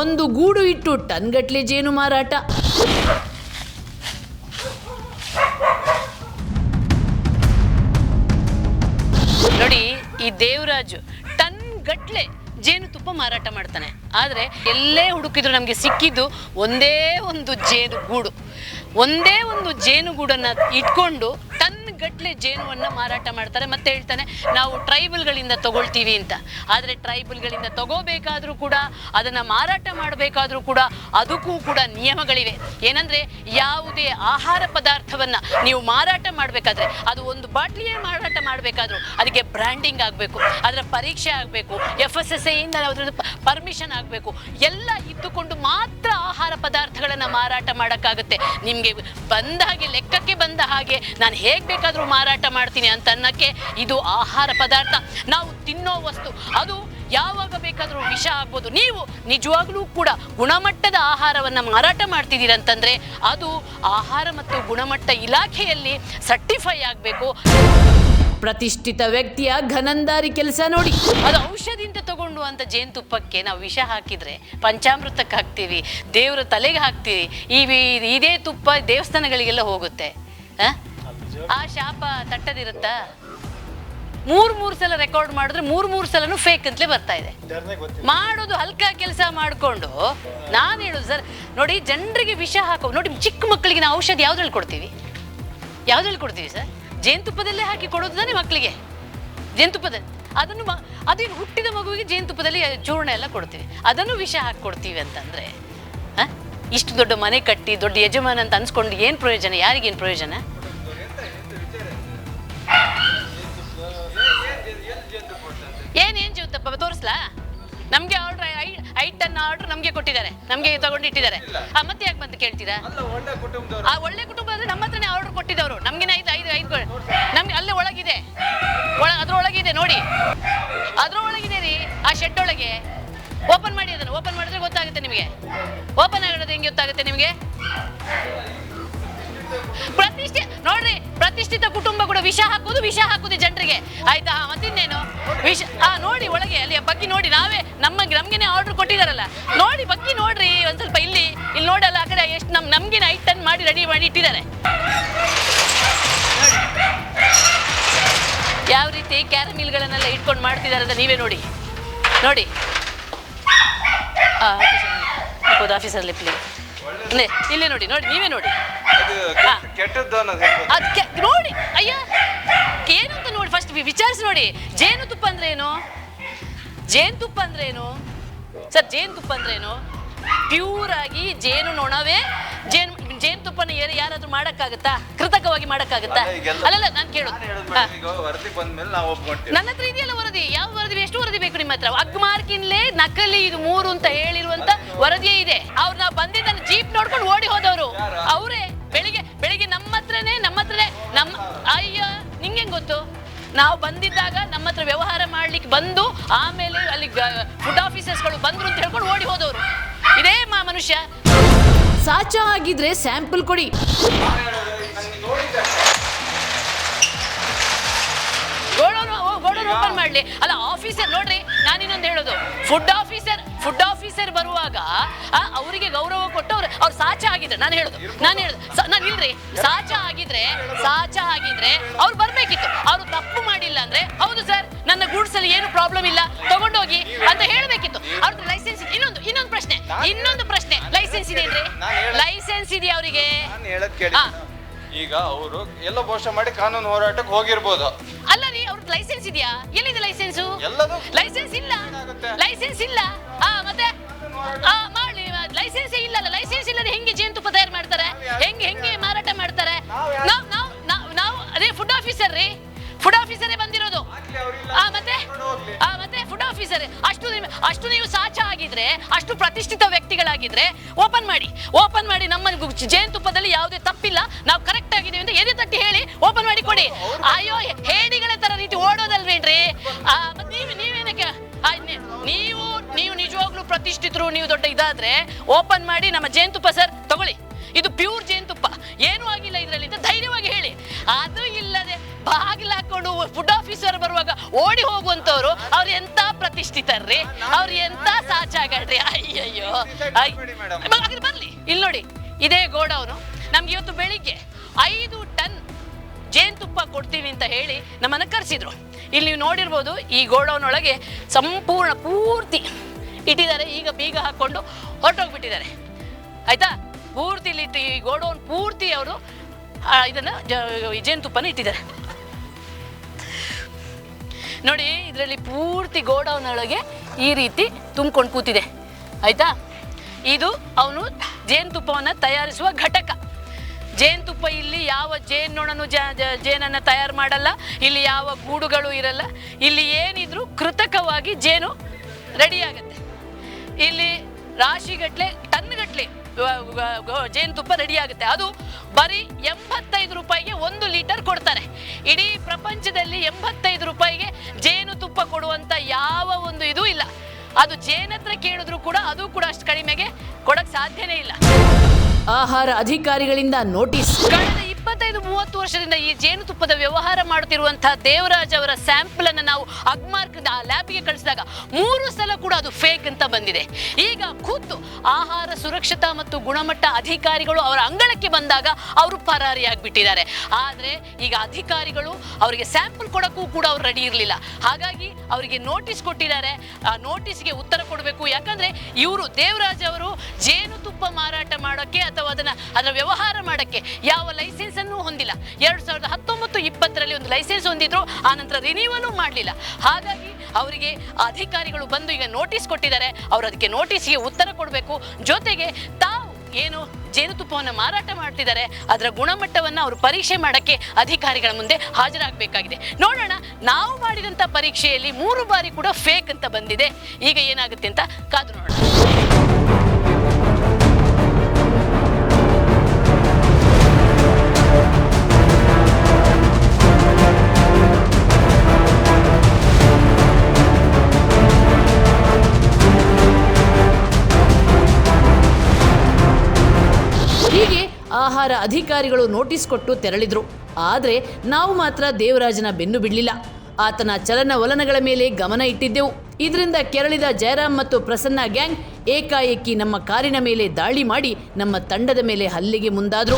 ಒಂದು ಗೂಡು ಇಟ್ಟು ಟನ್ಗಟ್ಲೆ ಜೇನು ಮಾರಾಟ. ನೋಡಿ, ಈ ದೇವರಾಜು ಟನ್ ಗಟ್ಲೆ ಜೇನು ತುಪ್ಪ ಮಾರಾಟ ಮಾಡ್ತಾನೆ. ಆದರೆ ಎಲ್ಲೇ ಹುಡುಕಿದ್ರು ನಮಗೆ ಸಿಕ್ಕಿದ್ದು ಒಂದೇ ಒಂದು ಜೇನು ಗೂಡು. ಒಂದೇ ಒಂದು ಜೇನುಗೂಡನ್ನು ಇಟ್ಕೊಂಡು ತನ್ನ ಗಟ್ಟಲೆ ಜೇನುವನ್ನು ಮಾರಾಟ ಮಾಡ್ತಾರೆ. ಮತ್ತೆ ಹೇಳ್ತಾನೆ, ನಾವು ಟ್ರೈಬಲ್ಗಳಿಂದ ತಗೊಳ್ತೀವಿ ಅಂತ. ಆದರೆ ಟ್ರೈಬಲ್ಗಳಿಂದ ತಗೋಬೇಕಾದ್ರೂ ಕೂಡ, ಅದನ್ನು ಮಾರಾಟ ಮಾಡಬೇಕಾದ್ರೂ ಕೂಡ, ಅದಕ್ಕೂ ಕೂಡ ನಿಯಮಗಳಿವೆ. ಏನಂದ್ರೆ, ಯಾವುದೇ ಆಹಾರ ಪದಾರ್ಥವನ್ನ ನೀವು ಮಾರಾಟ ಮಾಡಬೇಕಾದ್ರೆ, ಅದು ಒಂದು ಬಾಟ್ಲಿಯೇ ಮಾರಾಟ ಮಾಡಬೇಕಾದ್ರೂ ಅದಕ್ಕೆ ಬ್ರ್ಯಾಂಡಿಂಗ್ ಆಗಬೇಕು, ಅದರ ಪರೀಕ್ಷೆ ಆಗಬೇಕು ಎಫ್ ಎಸ್ ಎಸ್ ಐಯಿಂದ ಅದ್ರದ್ದು ಪರ್ಮಿಷನ್ ಆಗಬೇಕು. ಎಲ್ಲ ಇದ್ದುಕೊಂಡು ಮಾತ್ರ ಆಹಾರ ಪದಾರ್ಥಗಳನ್ನು ಮಾರಾಟ ಮಾಡೋಕ್ಕಾಗುತ್ತೆ. ನಿಮಗೆ ಬಂದ ಹಾಗೆ, ಲೆಕ್ಕಕ್ಕೆ ಬಂದ ಹಾಗೆ ನಾನು ಹೇಗೆ ಬೇಕಾದರೂ ಮಾರಾಟ ಮಾಡ್ತೀನಿ ಅಂತ ಅನ್ನಕ್ಕೆ ಇದು ಆಹಾರ ಪದಾರ್ಥ. ನಾವು ತಿನ್ನೋ ವಸ್ತು, ಅದು ಯಾವಾಗ ಬೇಕಾದರೂ ವಿಷ ಆಗ್ಬೋದು. ನೀವು ನಿಜವಾಗ್ಲೂ ಕೂಡ ಗುಣಮಟ್ಟದ ಆಹಾರವನ್ನು ಮಾರಾಟ ಮಾಡ್ತಿದ್ದೀರ ಅಂತಂದ್ರೆ ಅದು ಆಹಾರ ಮತ್ತು ಗುಣಮಟ್ಟ ಇಲಾಖೆಯಲ್ಲಿ ಸರ್ಟಿಫೈ ಆಗಬೇಕು. ಪ್ರತಿಷ್ಠಿತ ವ್ಯಕ್ತಿಯ ಘನಂದಾರಿ ಕೆಲಸ ನೋಡಿ, ಅದು ಔಷಧಿಯಿಂದ ತಗೊಂಡು ಅಂತ ಜೇನುತುಪ್ಪಕ್ಕೆ ನಾವು ವಿಷ ಹಾಕಿದ್ರೆ ಪಂಚಾಮೃತಕ್ಕೆ ಹಾಕ್ತೀವಿ ದೇವರ ತಲೆಗೆ ಹಾಕ್ತೀವಿ ಈ ಇದೇ ತುಪ್ಪ ದೇವಸ್ಥಾನಗಳಿಗೆಲ್ಲ ಹೋಗುತ್ತೆ. ಆ? ಆ ಶಾಪ ತಟ್ಟದಿರುತ್ತಾ? ಮೂರ್ ಮೂರ್ ಸಲ ರೆಕಾರ್ಡ್ ಮಾಡಿದ್ರೆ ಮೂರ್ ಮೂರ್ ಸಲನು ಫೇಕ್ ಅಂತಲೇ ಬರ್ತಾ ಇದೆ. ಮಾಡೋದು ಹಲ್ಕ ಕೆಲಸ ಮಾಡಿಕೊಂಡು ನಾನು ಹೇಳೋದು ಸರ್ ನೋಡಿ ಜನರಿಗೆ ವಿಷ ಹಾಕೋ ನೋಡಿ ಚಿಕ್ಕ ಮಕ್ಕಳಿಗೆ ನಾವು ಔಷಧ ಯಾವ್ದ್ರಲ್ಲಿ ಕೊಡ್ತೀವಿ? ಯಾವ್ದ್ರಲ್ಲಿ ಕೊಡ್ತೀವಿ ಸರ್? ಜೇನುತುಪ್ಪದಲ್ಲೇ ಹಾಕಿ ಕೊಡೋದು ತಾನೇ ಮಕ್ಕಳಿಗೆ? ಜೇನುತುಪ್ಪದಲ್ಲಿ ಅದನ್ನು ಅದೇನು ಹುಟ್ಟಿದ ಮಗುವಿಗೆ ಜೇನುತುಪ್ಪದಲ್ಲಿ ಚೂರ್ಣ ಎಲ್ಲ ಕೊಡ್ತೀವಿ. ಅದನ್ನು ವಿಷ ಹಾಕಿ ಕೊಡ್ತೀವಿ ಅಂತಂದ್ರೆ? ಇಷ್ಟು ದೊಡ್ಡ ಮನೆ ಕಟ್ಟಿ, ದೊಡ್ಡ ಯಜಮಾನ ಅಂತ ಅನ್ಸ್ಕೊಂಡು ಏನು ಪ್ರಯೋಜನ? ಯಾರಿಗೇನು ಪ್ರಯೋಜನ? ಏನ್ ಏನ್ ಜೀವತಪ್ಪ ತೋರಿಸ್ಲಾ? ನಮ್ಗೆ ಆರ್ಡ್ರ್ ಆರ್ಡರ್ ನಮಗೆ ಕೊಟ್ಟಿದ್ದಾರೆ. ನಮಗೆ ತಗೊಂಡು ಇಟ್ಟಿದ್ದಾರೆ. ಆ, ಮತ್ತೆ ಯಾಕೆ ಬಂದು ಕೇಳ್ತೀರಾ? ಆ ಒಳ್ಳೆ ಕುಟುಂಬ ಅಂದ್ರೆ ನಮ್ಮ ಹತ್ರನೇ ಆರ್ಡರ್ ಕೊಟ್ಟಿದ್ದವರು. ನಮ್ಗೆ ಐದು ಐದು ಐದು ನಮ್ಗೆ ಅಲ್ಲೇ ಒಳಗಿದೆ. ಒಳ ಅದ್ರೊಳಗಿದೆ ನೋಡಿ. ಅದ್ರೊಳಗಿದೆ ರೀ ಆ ಶೆಡ್ ಒಳಗೆ. ಓಪನ್ ಮಾಡಿ ಅದನ್ನು. ಓಪನ್ ಮಾಡಿದ್ರೆ ಗೊತ್ತಾಗುತ್ತೆ ನಿಮಗೆ. ಓಪನ್ ಆಗೋದು ಹೆಂಗೆ ಗೊತ್ತಾಗುತ್ತೆ ನಿಮಗೆ? ಪ್ರತಿಷ್ಠೆ, ನೋಡ್ರಿ, ಪ್ರತಿಷ್ಠಿತ ಕುಟುಂಬ ಕೂಡ ವಿಷ ಹಾಕುದು ವಿಷ ಹಾಕುದು ಜನರಿಗೆ. ಆಯ್ತಾ? ಮತ್ತಿನ್ನೇನು? ವಿಷ ಆ ನೋಡಿ ಒಳಗೆ, ಅಲ್ಲಿ ಬಗ್ಗೆ ನೋಡಿ, ನಾವೇ ನಮ್ಮ, ನಮ್ಗೆನೆ ಆರ್ಡರ್ ಕೊಟ್ಟಿದಾರಲ್ಲ. ನೋಡಿ ಬಗ್ಗೆ ನೋಡ್ರಿ, ಒಂದ್ ಸ್ವಲ್ಪ ಇಲ್ಲಿ ಇಲ್ಲಿ ನೋಡಲ್ಲ, ಆ ಕಡೆ ಎಷ್ಟು ನಮ್ ನಮ್ಗೆ ಐಟನ್ ಮಾಡಿ ರೆಡಿ ಮಾಡಿ ಇಟ್ಟಿದ್ದಾರೆ. ಯಾವ ರೀತಿ ಕ್ಯಾರಮಿಲ್ಗಳನ್ನೆಲ್ಲ ಇಟ್ಕೊಂಡು ಮಾಡ್ತಿದ್ದಾರೆ ಅಂತ ನೀವೇ ನೋಡಿ. ನೋಡಿ. ಆಫೀಸಲ್ಲಿ ಪ್ಲೇ ಇಲ್ಲಿ ನೋಡಿ ನೋಡಿ, ನೀವೇ ನೋಡಿ. ಕೆಟ್ಟದ್ದು ಅನ್ನೋದು ಹೆಂಗ್ ಅದಕ್ಕೆ ನೋಡಿ ಅಯ್ಯ ಏನಂತ ನೋಡಿ ಫಸ್ಟ್ ವಿಚಾರಿಸಿ ನೋಡಿ. ಜೇನುತುಪ್ಪ ಅಂದ್ರೆ ಏನು? ಜೇನುತುಪ್ಪ ಅಂದ್ರೆ ಏನು? ಸರ್ ಜೇನುತುಪ್ಪ ಅಂದ್ರೆ ಏನು? ಪ್ಯೂರ್ ಆಗಿ ಜೇನು ನೊಣವೇ ಜೇನು ಜೇನುತುಪ್ಪನ ಯಾರು- ಯಾರಾದ್ರೂ ಮಾಡಕ್ಕಾಗತ್ತಾ? ಕೃತಕವಾಗಿ ಮಾಡಕ್ಕಾಗತ್ತಾ? ಅಲ್ಲಲ್ಲ ನಾನು ಕೇಳೋದು ವರದಿ ಬಂದ್ಮೇಲೆ ನಾವು ಒಪ್ಕೊಂತೀವಿ. ನನ್ನ ಹತ್ರ ಇದೆಯಲ್ಲ ವರದಿ? ಯಾವ ವರದಿ ಎಷ್ಟು ವರದಿ ಬೇಕು ನಿಮ್ಮ ಹತ್ರ? ಅಗ್ಮಾರ್ಕಿನ್ಲೇ ನಕಲಿ ಇದು ಮೂರು ಅಂತ ಹೇಳಿರುವಂತ ವರದಿಯೇ ಇದೆ. ಅವ್ರು ನಾವು ಬಂದಿದ್ದನ್ನು ಜೀಪ್ ನೋಡ್ಕೊಂಡು ಓಡಿ ಹೋದವರು. ಅವರೇ. ಬೆಳಿಗ್ಗೆ ಬೆಳಿಗ್ಗೆ ನಮ್ಮ ಹತ್ರನೇ ನಮ್ಮ ಹತ್ರನೇ ನಮ್ಮ ಅಯ್ಯ ನಿಂಗೆ ಗೊತ್ತು? ನಾವು ಬಂದಿದ್ದಾಗ ನಮ್ಮ ಹತ್ರ ವ್ಯವಹಾರ ಮಾಡ್ಲಿಕ್ಕೆ ಬಂದು ಆಮೇಲೆ ಅಲ್ಲಿ ಫುಡ್ ಆಫೀಸರ್ಸ್ಗಳು ಬಂದ್ರು ಅಂತ ಹೇಳ್ಕೊಂಡು ಓಡಿ ಹೋದವರು. ಇದೇ ಮನುಷ್ಯ. ಸಾಚ ಆಗಿದ್ರೆ ಸ್ಯಾಂಪಲ್ ಕೊಡಿ. ಓಪನ್ ಮಾಡ್ಲಿ. ಅಲ್ಲ ಆಫೀಸರ್ ನೋಡ್ರಿ ನಾನು ಇನ್ನೊಂದು ಹೇಳೋದು. ಫುಡ್ ಆಫೀಸರ್ ಫುಡ್ ಆಫೀಸರ್ ಬರುವಾಗ ಅವರಿಗೆ ಗೌರವ ಕೊಟ್ಟು ಅವ್ರು ಅವ್ರು ಸಾಚ ಆಗಿದ್ರೆ ನಾನು ಹೇಳುದು ನಾನು ಹೇಳುದು. ನಾನು ಇಲ್ರಿ ಸಾಚ ಆಗಿದ್ರೆ ಸಾಚ ಆಗಿದ್ರೆ ಅವ್ರು ಬರ್ಬೇಕಿತ್ತು. ಅವರು ತಪ್ಪು ಮಾಡಿಲ್ಲ ಅಂದ್ರೆ ಹೌದು ಸರ್ ನನ್ನ ಗೂಡ್ಸ್ ಅಲ್ಲಿ ಏನು ಪ್ರಾಬ್ಲಮ್ ಇಲ್ಲ ತಗೊಂಡೋಗಿ ಅಂತ ಹೇಳ್ಬೇಕಿತ್ತು. ಅವ್ರದ್ದು ಲೈಸೆನ್ಸ್ ಇನ್ನೊಂದು ಇನ್ನೊಂದು ಪ್ರಶ್ನೆ ಇನ್ನೊಂದು ಪ್ರಶ್ನೆ. ಲೈಸೆನ್ಸ್ ಇದೆಯೇನ್ರಿ ನಾನ್ ಲೈಸೆನ್ಸ್ ಇದೆಯಾ ಅವರಿಗೆ? ಈಗ ಅವರು ಎಲ್ಲೋ ಘೋಷಣೆ ಮಾಡಿ ಕಾನೂನು ಹೋರಾಟಕ್ಕೆ ಹೋಗಿರ್ಬೋದು. ಲೈಸೆನ್ಸ್ ಇದೆಯಾ ಎಲ್ಲಿದೆ ಲೈಸೆನ್ಸು? ಲೈಸೆನ್ಸ್ ಇಲ್ಲ. ಲೈಸೆನ್ಸ್ ಇಲ್ಲ. ಆ ಮತ್ತೆ? ಆಫೀಸರ್ ಅಷ್ಟು ನಿಮ್- ಅಷ್ಟು ನೀವು ಸಾಚ ಆಗಿದ್ರೆ ಅಷ್ಟು ಪ್ರತಿಷ್ಠಿತ ವ್ಯಕ್ತಿಗಳಾಗಿದ್ರೆ ಓಪನ್ ಮಾಡಿ ಓಪನ್ ಮಾಡಿ ನಮ್ಮ ಗು- ಜೇನುತುಪ್ಪದಲ್ಲಿ ಯಾವುದೇ ತಪ್ಪಿಲ್ಲ. ನಾವು ಕರೆಕ್ಟ್ ಆಗಿದ್ದೀವಿ ಅಂತ ಎದೆ ತಟ್ಟಿ ಹೇಳಿ ಓಪನ್ ಮಾಡಿ ಕೊಡಿ. ಅಯ್ಯೋ ಹೇಡಿಗಳ ತರ ರೀತಿ ಓಡೋದಲ್ವೇನ್ರಿ? ಆ, ಮತ್ತ್ ನೀವ್ ನೀವೇನಕ್ಕೆ ಆ, ನೀ- ನೀವು ನೀವು ನಿಜವಾಗ್ಲೂ ಪ್ರತಿಷ್ಠಿತರು ನೀವು ದೊಡ್ಡ ಇದಾದ್ರೆ ಓಪನ್ ಮಾಡಿ ನಮ್ಮ ಜೇನುತುಪ್ಪ ಸರ್ ತಗೊಳ್ಳಿ. ಇದು ಪ್ಯೂರ್ ಜೇನುತುಪ್ಪ ಏನೂ ಆಗಿಲ್ಲ ಇದರಲ್ಲಿ ಅಂತ ಧೈರ್ಯವಾಗಿ ಹೇಳಿ. ಅದು ಇಲ್ಲದೆ ಬಾಗಿಲು ಹಾಕೊಂಡು ಫುಡ್ ಆಫೀಸರ್ ಬರುವಾಗ ಓಡಿ ಹೋಗುವಂತವ್ರು, ಅವ್ರು ಎಂತ ಪ್ರತಿಷ್ಠಿತರ್ರಿ? ಅವ್ರು ಎಂತ ಸಾಚಾಗಳ್ರಿ? ಅಯ್ಯಯ್ಯೋ. ಬರ್ಲಿ ಇಲ್ಲಿ ನೋಡಿ, ಇದೇ ಗೋಡೌನು ನಮ್ಗೆ ಇವತ್ತು ಬೆಳಿಗ್ಗೆ ಐದು ಟನ್ ಜೇನುತುಪ್ಪ ಕೊಡ್ತೀವಿ ಅಂತ ಹೇಳಿ ನಮ್ಮನ್ನು ಕರೆಸಿದ್ರು. ಇಲ್ಲಿ ನೀವು ನೋಡಿರ್ಬೋದು, ಈ ಗೋಡೌನ್ ಒಳಗೆ ಸಂಪೂರ್ಣ ಪೂರ್ತಿ ಇಟ್ಟಿದ್ದಾರೆ. ಈಗ ಬೀಗ ಹಾಕೊಂಡು ಹೊರಟೋಗ್ಬಿಟ್ಟಿದ್ದಾರೆ. ಆಯ್ತಾ? ಪೂರ್ತಿ ಇಲ್ಲಿ ಈ ಗೋಡೌನ್ ಪೂರ್ತಿ ಅವರು ಇದನ್ನ ಜೇನುತುಪ್ಪನ ಇಟ್ಟಿದ್ದಾರೆ. ನೋಡಿ, ಇದರಲ್ಲಿ ಪೂರ್ತಿ ಗೋಡೌನ್ ಒಳಗೆ ಈ ರೀತಿ ತುಂಬ್ಕೊಂಡು ಕೂತಿದೆ. ಆಯ್ತಾ? ಇದು ಅವನು ಜೇನುತುಪ್ಪವನ್ನು ತಯಾರಿಸುವ ಘಟಕ. ಜೇನುತುಪ್ಪ ಇಲ್ಲಿ ಯಾವ ಜೇನು ಜ ಜೇನನ್ನು ತಯಾರು ಮಾಡಲ್ಲ, ಇಲ್ಲಿ ಯಾವ ಗೂಡುಗಳು ಇರಲ್ಲ, ಇಲ್ಲಿ ಏನಿದ್ರು ಕೃತಕವಾಗಿ ಜೇನು ರೆಡಿಯಾಗತ್ತೆ. ಇಲ್ಲಿ ರಾಶಿಗಟ್ಲೆ, ಟನ್ಗಟ್ಲೆ ಜೇನುತುಪ್ಪ ರೆಡಿಯಾಗುತ್ತೆ. ಅದು ಬರೀ ಎಂಬತ್ತೈದು ರೂಪಾಯಿಗೆ ಒಂದು ಲೀಟರ್ ಕೊಡ್ತಾರೆ. ಇಡೀ ಪ್ರಪಂಚದಲ್ಲಿ ಎಂಬತ್ತೈದು ರೂಪಾಯಿಗೆ ಜೇನುತುಪ್ಪ ಕೊಡುವಂತ ಯಾವ ಒಂದು ಇದು ಇಲ್ಲ. ಅದು ಜೇನತ್ರ ಕೇಳಿದ್ರು ಕೂಡ ಅದು ಕೂಡ ಅಷ್ಟು ಕಡಿಮೆಗೆ ಕೊಡಕ್ ಸಾಧ್ಯನೇ ಇಲ್ಲ. ಆಹಾರ ಅಧಿಕಾರಿಗಳಿಂದ ನೋಟಿಸ್. ಕಳೆದ ಮೂವತ್ತು ವರ್ಷದಿಂದ ಈ ಜೇನುತುಪ್ಪದ ವ್ಯವಹಾರ ಮಾಡುತ್ತಿರುವಂತಹ ದೇವರಾಜ್ ಅವರ ಸ್ಯಾಂಪಲ್ ಅನ್ನು ನಾವು ಅಗ್ಮಾರ್ಕ್ ಲ್ಯಾಬ್ಗೆ ಕಳಿಸಿದಾಗ ಮೂರು ಸಲ ಕೂಡ ಅದು ಫೇಕ್ ಅಂತ ಬಂದಿದೆ. ಈಗ ಖುದ್ದು ಆಹಾರ ಸುರಕ್ಷತಾ ಮತ್ತು ಗುಣಮಟ್ಟ ಅಧಿಕಾರಿಗಳು ಅವರ ಅಂಗಳಕ್ಕೆ ಬಂದಾಗ ಅವರು ಪರಾರಿಯಾಗಿಬಿಟ್ಟಿದ್ದಾರೆ. ಆದರೆ ಈಗ ಅಧಿಕಾರಿಗಳು ಅವರಿಗೆ ಸ್ಯಾಂಪಲ್ ಕೊಡೋಕ್ಕೂ ಕೂಡ ಅವ್ರು ರೆಡಿ ಇರಲಿಲ್ಲ. ಹಾಗಾಗಿ ಅವರಿಗೆ ನೋಟಿಸ್ ಕೊಟ್ಟಿದ್ದಾರೆ. ಆ ನೋಟಿಸ್ಗೆ ಉತ್ತರ ಕೊಡಬೇಕು. ಯಾಕಂದ್ರೆ ಇವರು ದೇವರಾಜ್ ಅವರು ಜೇನುತುಪ್ಪ ಮಾರಾಟ ಮಾಡೋಕ್ಕೆ ಅಥವಾ ಅದನ್ನ ಅದರ ವ್ಯವಹಾರ ಮಾಡೋಕ್ಕೆ ಯಾವ ಲೈಸೆನ್ಸ್ ಅನ್ನು ಹೊಂದಿಲ್ಲ. ಎರಡ್ ಸಾವಿರದ ಹತ್ತೊಂಬತ್ತು ಇಪ್ಪತ್ತರಲ್ಲಿ ಒಂದು ಲೈಸೆನ್ಸ್ ಹೊಂದಿದ್ರು, ಆ ನಂತರ ರಿನ್ಯೂವಲು ಮಾಡಲಿಲ್ಲ. ಹಾಗಾಗಿ ಅವರಿಗೆ ಅಧಿಕಾರಿಗಳು ಬಂದು ಈಗ ನೋಟಿಸ್ ಕೊಟ್ಟಿದ್ದಾರೆ. ಅವರು ಅದಕ್ಕೆ ನೋಟಿಸ್ಗೆ ಉತ್ತರ ಕೊಡಬೇಕು. ಜೊತೆಗೆ ತಾವು ಏನು ಜೇನುತುಪ್ಪವನ್ನು ಮಾರಾಟ ಮಾಡ್ತಿದ್ದಾರೆ, ಅದರ ಗುಣಮಟ್ಟವನ್ನು ಅವರು ಪರೀಕ್ಷೆ ಮಾಡೋಕ್ಕೆ ಅಧಿಕಾರಿಗಳ ಮುಂದೆ ಹಾಜರಾಗಬೇಕಾಗಿದೆ. ನೋಡೋಣ, ನಾವು ಮಾಡಿದಂಥ ಪರೀಕ್ಷೆಯಲ್ಲಿ ಮೂರು ಬಾರಿ ಕೂಡ ಫೇಕ್ ಅಂತ ಬಂದಿದೆ. ಈಗ ಏನಾಗುತ್ತೆ ಅಂತ ಕಾದು ನೋಡೋಣ. ಅಧಿಕಾರಿಗಳು ನೋಟಿಸ್ ಕೊಟ್ಟು ತೆರಳಿದ್ರು. ಆದರೆ ನಾವು ಮಾತ್ರ ದೇವರಾಜನ ಬೆನ್ನು ಬಿಡಲಿಲ್ಲ. ಆತನ ಚಲನವಲನಗಳ ಮೇಲೆ ಗಮನ ಇಟ್ಟಿದ್ದೆವು. ಇದರಿಂದ ಕೆರಳಿದ ಜಯರಾಮ್ ಮತ್ತು ಪ್ರಸನ್ನ ಗ್ಯಾಂಗ್ ಏಕಾಏಕಿ ನಮ್ಮ ಕಾರಿನ ಮೇಲೆ ದಾಳಿ ಮಾಡಿ ನಮ್ಮ ತಂಡದ ಮೇಲೆ ಹಲ್ಲೆಗೆ ಮುಂದಾದ್ರು.